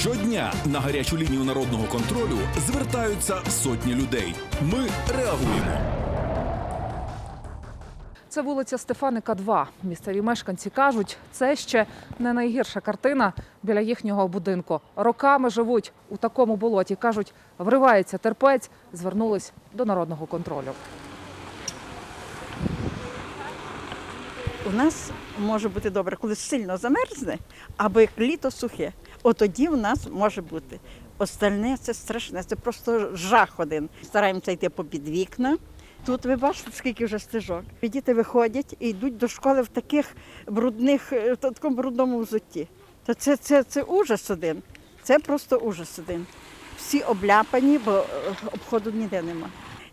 Щодня на гарячу лінію народного контролю звертаються сотні людей. Ми реагуємо. Це вулиця Стефаника, 2. Місцеві мешканці кажуть, це ще не найгірша картина біля їхнього будинку. Роками живуть у такому болоті. кажуть, вривається терпець. Звернулись до народного контролю. У нас може бути добре, коли сильно замерзне, або як літо сухе. От тоді у нас може бути. Остальне це страшне, це просто жах один. Стараємося йти попід вікна. Тут ви бачите, скільки вже стежок. Діти виходять і йдуть до школи в таких брудних, е, в такому брудному взутті. То це, це, це ужас один. Це просто ужас один. Всі обляпані, бо е, обходу ніде нема.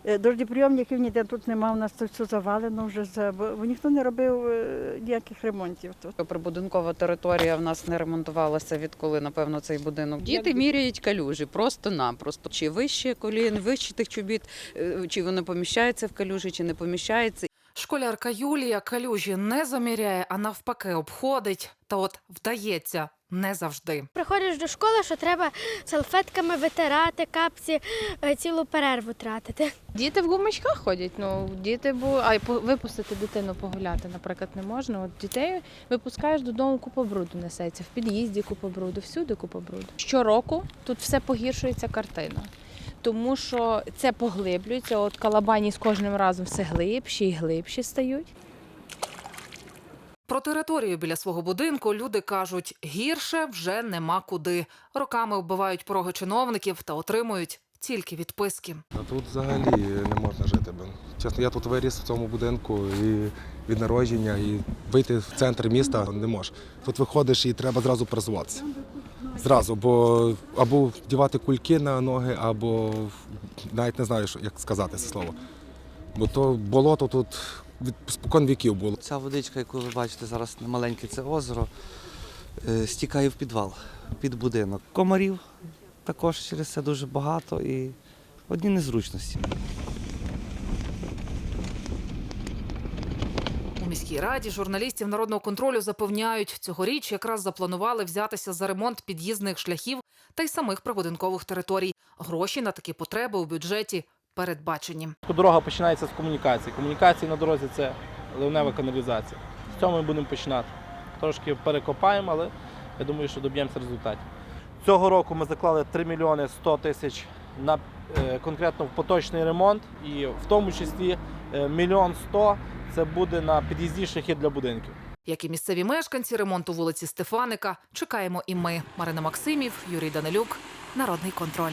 Е, Дождєприйомників ніде тут нема, у нас тут все завалено вже, бо ніхто не робив е, ніяких ремонтів тут. Прибудинкова територія в нас не ремонтувалася відколи, напевно, цей будинок. Діти міряють калюжі просто-напросто. Чи вище колін, вище тих чобіт, е, чи вони поміщаються в калюжі, чи не поміщаються. Школярка Юлія калюжі не заміряє, а навпаки обходить. Та от вдається не завжди. Приходиш до школи, що треба салфетками витирати капці, е, цілу перерву тратити. Діти в гумочках ходять. Ну діти бу... а й випустити дитину погуляти, наприклад, не можна. От дітей випускаєш додому, купа бруду несеться. В під'їзді купа бруду, всюди купа бруду. Щороку тут все погіршується картина. Тому що це поглиблюється, от калабані з кожним разом все глибші і глибші стають. Про територію біля свого будинку люди кажуть, гірше вже нема куди. Роками вбивають пороги чиновників та отримують тільки відписки. А тут взагалі не можна жити. Чесно, я тут виріс в цьому будинку і від народження, і вийти в центр міста не можеш. Тут виходиш і треба зразу перезуватися. Зразу, бо або вдівати кульки на ноги, або навіть не знаю, як сказати це слово. Бо то болото тут від спокон віків було. Ця водичка, яку ви бачите зараз маленьке, це озеро, е, стікає в підвал, під будинок. Комарів також через це дуже багато і одні незручності. У міській раді журналістів народного контролю запевняють, цьогоріч якраз запланували взятися за ремонт під'їзних шляхів та й самих прибудинкових територій. Гроші на такі потреби у бюджеті передбачені. Дорога починається з комунікації. Комунікації на дорозі це ливнева каналізація. З цього ми будемо починати. Трошки перекопаємо, але я думаю, що доб'ємося результатів. Цього року ми заклали 3 мільйони 100 тисяч на е, конкретно в поточний ремонт, і в тому числі е, мільйон 100 це буде на під'їзді шляхи для будинків. Як і місцеві мешканці ремонту вулиці Стефаника, чекаємо і ми. Марина Максимів, Юрій Данилюк, Народний контроль.